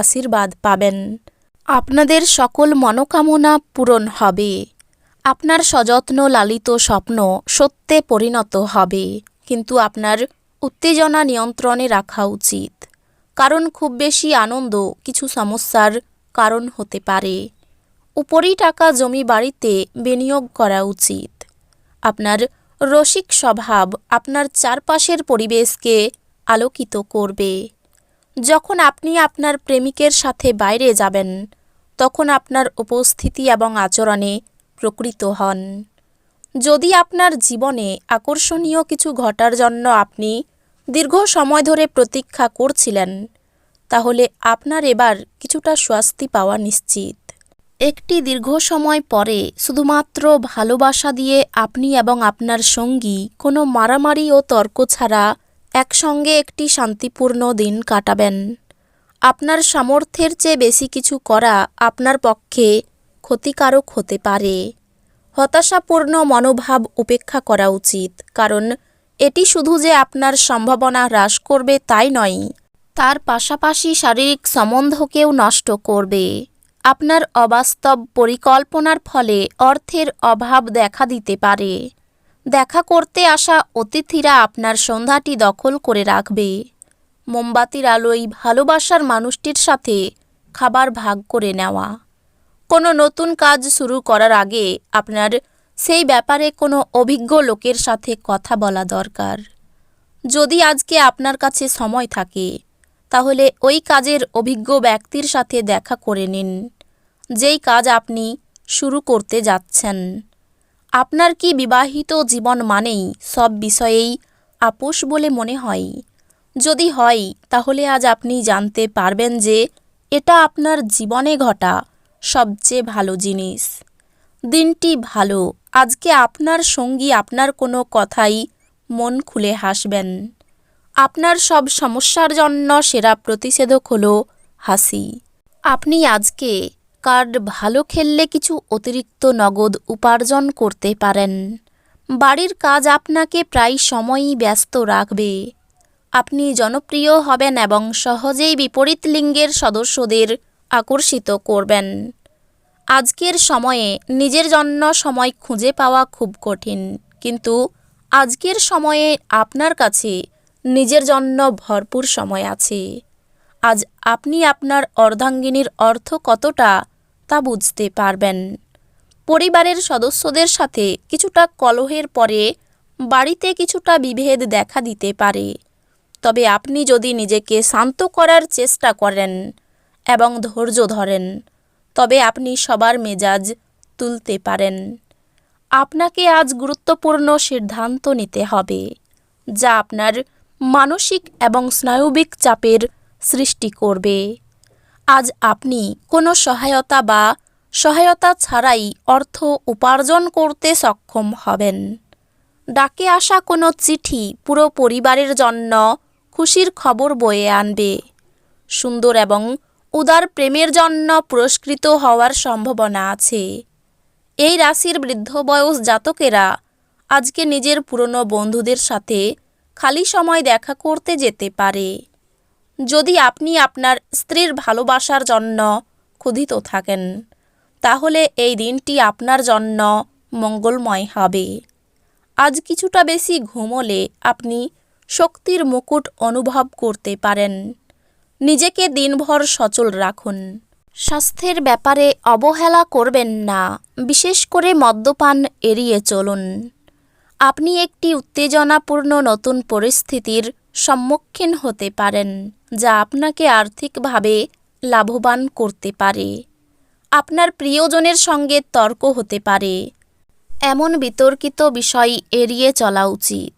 আশীর্বাদ পাবেন। আপনাদের সকল মনোকামনা পূরণ হবে। আপনার সযত্ন লালিত স্বপ্ন সত্যে পরিণত হবে। কিন্তু আপনার উত্তেজনা নিয়ন্ত্রণে রাখা উচিত। কারণ খুব বেশি আনন্দ কিছু সমস্যার কারণ হতে পারে। উপরই টাকা জমি বাড়িতে বিনিয়োগ করা উচিত। আপনার রসিক স্বভাব আপনার চারপাশের পরিবেশকে আলোকিত করবে। যখন আপনি আপনার প্রেমিকের সাথে বাইরে যাবেন, তখন আপনার উপস্থিতি এবং আচরণে প্রকৃত হন। যদি আপনার জীবনে আকর্ষণীয় কিছু ঘটার জন্য আপনি দীর্ঘ সময় ধরে প্রতীক্ষা করছিলেন, তাহলে আপনার এবার কিছুটা স্বস্তি পাওয়া নিশ্চিত। একটি দীর্ঘ সময় পরে শুধুমাত্র ভালোবাসা দিয়ে আপনি এবং আপনার সঙ্গী কোনো মারামারি ও তর্ক ছাড়া একসঙ্গে একটি শান্তিপূর্ণ দিন কাটাবেন। আপনার সামর্থ্যের চেয়ে বেশি কিছু করা আপনার পক্ষে ক্ষতিকারক হতে পারে। হতাশাপূর্ণ মনোভাব উপেক্ষা করা উচিত, কারণ এটি শুধু যে আপনার সম্ভাবনা হ্রাস করবে তাই নয়, তার পাশাপাশি শারীরিক সম্বন্ধকেও নষ্ট করবে। আপনার অবাস্তব পরিকল্পনার ফলে অর্থের অভাব দেখা দিতে পারে। দেখা করতে আসা অতিথিরা আপনার সন্ধ্যাটি দখল করে রাখবে। মোমবাতির আলোয় ভালোবাসার মানুষটির সাথে খাবার ভাগ করে নেওয়া। কোনো নতুন কাজ শুরু করার আগে আপনার সেই ব্যাপারে কোনো অভিজ্ঞ লোকের সাথে কথা বলা দরকার। যদি আজকে আপনার কাছে সময় থাকে, তাহলে ওই কাজের অভিজ্ঞ ব্যক্তির সাথে দেখা করে নিন। যেই কাজ আপনি শুরু করতে যাচ্ছেন। আপনার কি বিবাহিত জীবন মানেই সব বিষয়েই আপোষ বলে মনে হয়? যদি হয়, তাহলে আজ আপনি জানতে পারবেন যে এটা আপনার জীবনে ঘটা সবচেয়ে ভালো জিনিস। দিনটি ভালো, আজকে আপনার সঙ্গী আপনার কোনো কথাই মন খুলে হাসবেন। আপনার সব সমস্যার জন্য সেরা প্রতিষেধক হলো হাসি। আপনি আজকে কার্ড ভালো খেললে কিছু অতিরিক্ত নগদ উপার্জন করতে পারেন। বাড়ির কাজ আপনাকে প্রায় সময়ই ব্যস্ত রাখবে। আপনি জনপ্রিয় হবেন এবং সহজেই বিপরীত লিঙ্গের সদস্যদের আকর্ষিত করবেন। আজকের সময়ে নিজের জন্য সময় খুঁজে পাওয়া খুব কঠিন, কিন্তু আজকের সময়ে আপনার কাছে নিজের জন্য ভরপুর সময় আছে। আজ আপনি আপনার অর্ধাঙ্গিনীর অর্থ কতটা তা বুঝতে পারবেন। পরিবারের সদস্যদের সাথে কিছুটা কলহের পরে বাড়িতে কিছুটা বিভেদ দেখা দিতে পারে। তবে আপনি যদি নিজেকে শান্ত করার চেষ্টা করেন এবং ধৈর্য ধরেন, তবে আপনি সবার মেজাজ তুলতে পারেন। আপনাকে আজ গুরুত্বপূর্ণ সিদ্ধান্ত নিতে হবে, যা আপনার মানসিক এবং স্নায়বিক চাপের সৃষ্টি করবে। আজ আপনি কোনো সহায়তা বা সহায়তা ছাড়াই অর্থ উপার্জন করতে সক্ষম হবেন। ডাকে আসা কোনো চিঠি পুরো পরিবারের জন্য খুশির খবর বয়ে আনবে। সুন্দর এবং উদার প্রেমের জন্য পুরস্কৃত হওয়ার সম্ভাবনা আছে। এই রাশির বৃদ্ধ বয়স জাতকেরা আজকে নিজের পুরনো বন্ধুদের সাথে খালি সময় দেখা করতে যেতে পারে। যদি আপনি আপনার স্ত্রীর ভালোবাসার জন্য ক্ষুধিত থাকেন, তাহলে এই দিনটি আপনার জন্য মঙ্গলময় হবে। আজ কিছুটা বেশি ঘুমোলে আপনি শক্তির মুকুট অনুভব করতে পারেন। নিজেকে দিনভর সচল রাখুন। স্বাস্থ্যের ব্যাপারে অবহেলা করবেন না, বিশেষ করে মদ্যপান এড়িয়ে চলুন। আপনি একটি উত্তেজনাপূর্ণ নতুন পরিস্থিতির সম্মুখীন হতে পারেন। যা আপনাকে আর্থিকভাবে লাভবান করতে পারে। আপনার প্রিয়জনের সঙ্গে তর্ক হতে পারে। এমন বিতর্কিত বিষয় এড়িয়ে চলা উচিত।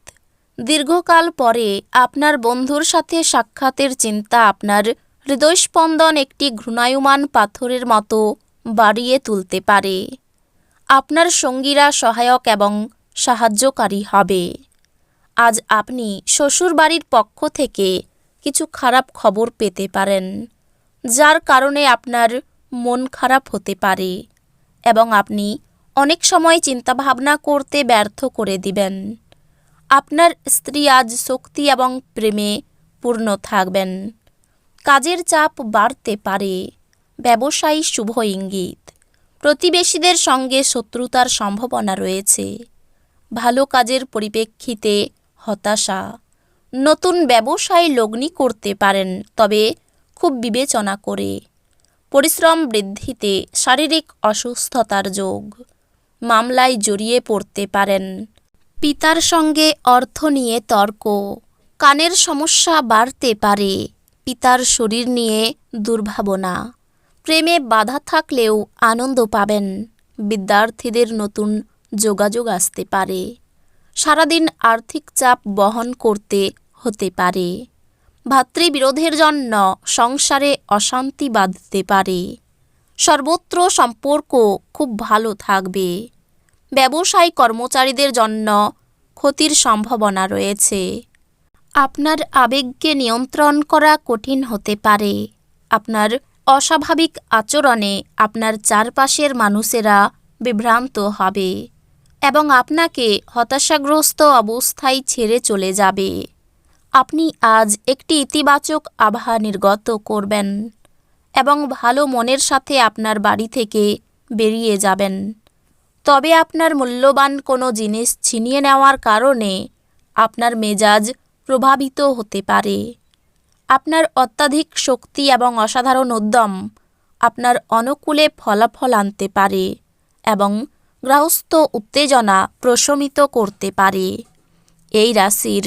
দীর্ঘকাল পরে আপনার বন্ধুর সাথে সাক্ষাতের চিন্তা আপনার হৃদয়স্পন্দন একটি ঘূর্ণায়মান পাথরের মতো বাড়িয়ে তুলতে পারে। আপনার সঙ্গীরা সহায়ক এবং সাহায্যকারী হবে। আজ আপনি শ্বশুরবাড়ির পক্ষ থেকে কিছু খারাপ খবর পেতে পারেন, যার কারণে আপনার মন খারাপ হতে পারে এবং আপনি অনেক সময় চিন্তাভাবনা করতে ব্যর্থ করে দিবেন। আপনার স্ত্রী আজ শক্তি এবং প্রেমে পূর্ণ থাকবেন। কাজের চাপ বাড়তে পারে। ব্যবসায়ী শুভ ইঙ্গিত। প্রতিবেশীদের সঙ্গে শত্রুতার সম্ভাবনা রয়েছে। ভালো কাজের পরিপ্রেক্ষিতে হতাশা। নতুন ব্যবসায় লগ্নি করতে পারেন, তবে খুব বিবেচনা করে। পরিশ্রম বৃদ্ধিতে শারীরিক অসুস্থতার যোগ। মামলায় জড়িয়ে পড়তে পারেন। পিতার সঙ্গে অর্থ নিয়ে তর্ক। কানের সমস্যা বাড়তে পারে। পিতার শরীর নিয়ে দুর্ভাবনা। প্রেমে বাধা থাকলেও আনন্দ পাবেন। বিদ্যার্থীদের নতুন যোগাযোগ আসতে পারে। সারাদিন আর্থিক চাপ বহন করতে হতে পারে। ভাতৃবিরোধের জন্য সংসারে অশান্তি বাঁধতে পারে। সর্বত্র সম্পর্ক খুব ভালো থাকবে। ব্যবসায়ী কর্মচারীদের জন্য ক্ষতির সম্ভাবনা রয়েছে। আপনার আবেগকে নিয়ন্ত্রণ করা কঠিন হতে পারে। আপনার অস্বাভাবিক আচরণে আপনার চারপাশের মানুষেরা বিভ্রান্ত হবে এবং আপনাকে হতাশাগ্রস্ত অবস্থায় ছেড়ে চলে যাবে। আপনি আজ একটি ইতিবাচক আভা নির্গত করবেন এবং ভালো মনের সাথে আপনার বাড়ি থেকে বেরিয়ে যাবেন। তবে আপনার মূল্যবান কোনো জিনিস ছিনিয়ে নেওয়ার কারণে আপনার মেজাজ প্রভাবিত হতে পারে। আপনার অত্যাধিক শক্তি এবং অসাধারণ উদ্যম আপনার অনুকূলে ফলাফল আনতে পারে এবং গৃহস্থ উত্তেজনা প্রশমিত করতে পারে। এই রাশির